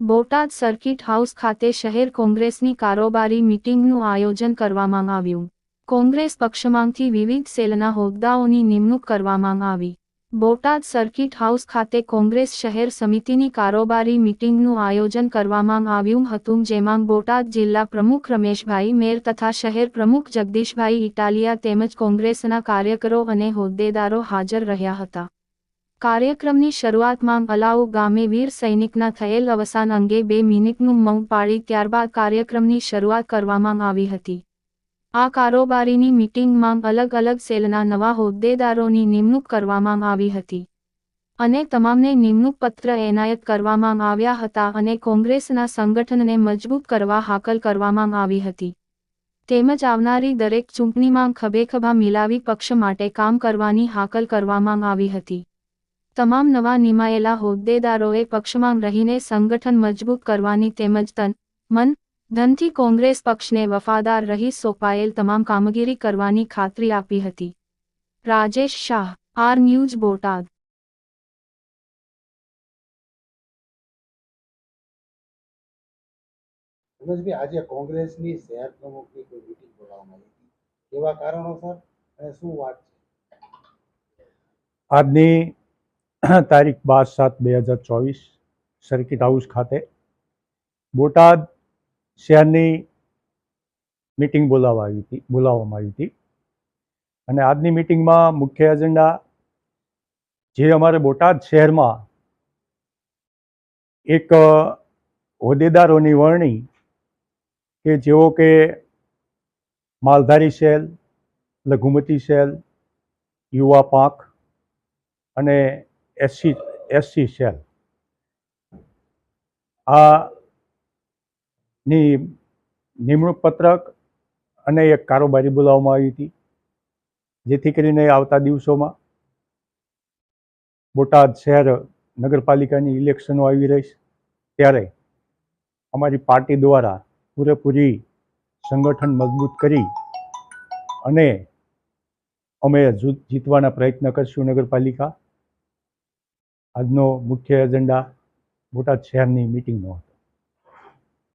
Botad circuit house ખાતે શહેર કોંગ્રેસની કારોબારી મીટિંગનું આયોજન કરવામાં આવ્યું. કોંગ્રેસ પક્ષમાંથી વિવિધ સેલના હોદ્દાઓની નિમણૂક કરવામાં આવી. બોટાદ સર્કિટ હાઉસ ખાતે કોંગ્રેસ શહેર સમિતિની કારોબારી મીટિંગનું આયોજન કરવામાં આવ્યું હતું, જેમાં બોટાદ જિલ્લા પ્રમુખ રમેશભાઈ મેર તથા શહેર પ્રમુખ જગદીશભાઈ ઇટાલિયા તેમજ કોંગ્રેસના કાર્યકરો અને હોદ્દેદારો હાજર રહ્યા હતા. કાર્યક્રમની શરૂઆતમાં અલાઉ ગામે વીર સૈનિકના થયેલ અવસાન અંગે બે મિનિટનું મૌન પાળી ત્યારબાદ કાર્યક્રમની શરૂઆત કરવામાં આવી હતી. આ કારોબારીની મિટિંગમાં અલગ અલગ સેલના નવા હોદ્દેદારોની નિમણૂક કરવામાં આવી હતી. અને તમામને નિમણૂક પત્ર એનાયત કરવામાં આવ્યા હતા અને કોંગ્રેસના સંગઠનને મજબૂત કરવા હાકલ કરવામાં આવી હતી. તેમજ આવનારી દરેક ચૂંટણીમાં ખભેખભા મિલાવી પક્ષ માટે કામ કરવાની હાકલ કરવામાં આવી હતી. તમામ નવા નિમાયેલા હોદ્દેદારોએ પક્ષમાં રહીને સંગઠન મજબૂત કરવાની તેમજ તન મન ધનથી કોંગ્રેસ પક્ષને વફાદાર રહી સોંપાયેલ તમામ કામગીરી કરવાની ખાતરી આપી હતી. Rajesh Shah R news Botad. આજે કોંગ્રેસની શહેર પ્રમુખની કોઈ મિટિંગ બોલાવવામાં આવી હતી? કેવા કારણોસર અને શું વાત છે? આજની તારીખ બાર સાત બે હજાર ચોવીસ સર્કિટ હાઉસ ખાતે બોટાદ શહેરની મિટિંગ બોલાવવા આવી હતી, બોલાવવામાં આવી હતી. અને આજની મિટિંગમાં મુખ્ય એજન્ડા જે અમારે બોટાદ શહેરમાં એક હોદ્દેદારોની વરણી કે જેઓ કે માલધારી સેલ, લઘુમતી સેલ, યુવા પાંખ અને એસસી એસસી સેલ આ નિમણૂક પત્રક અને એક કારોબારી બોલાવવામાં આવી હતી, જેથી કરીને આવતા દિવસોમાં બોટાદ શહેર નગરપાલિકાની ઇલેક્શનો આવી રહીશ. ત્યારે અમારી પાર્ટી દ્વારા પૂરેપૂરી સંગઠન મજબૂત કરી અને અમે જીતવાના પ્રયત્ન કરશું નગરપાલિકા. આજનો મુખ્ય એજન્ડા બોટાદ શહેરની મિટિંગનો હતો.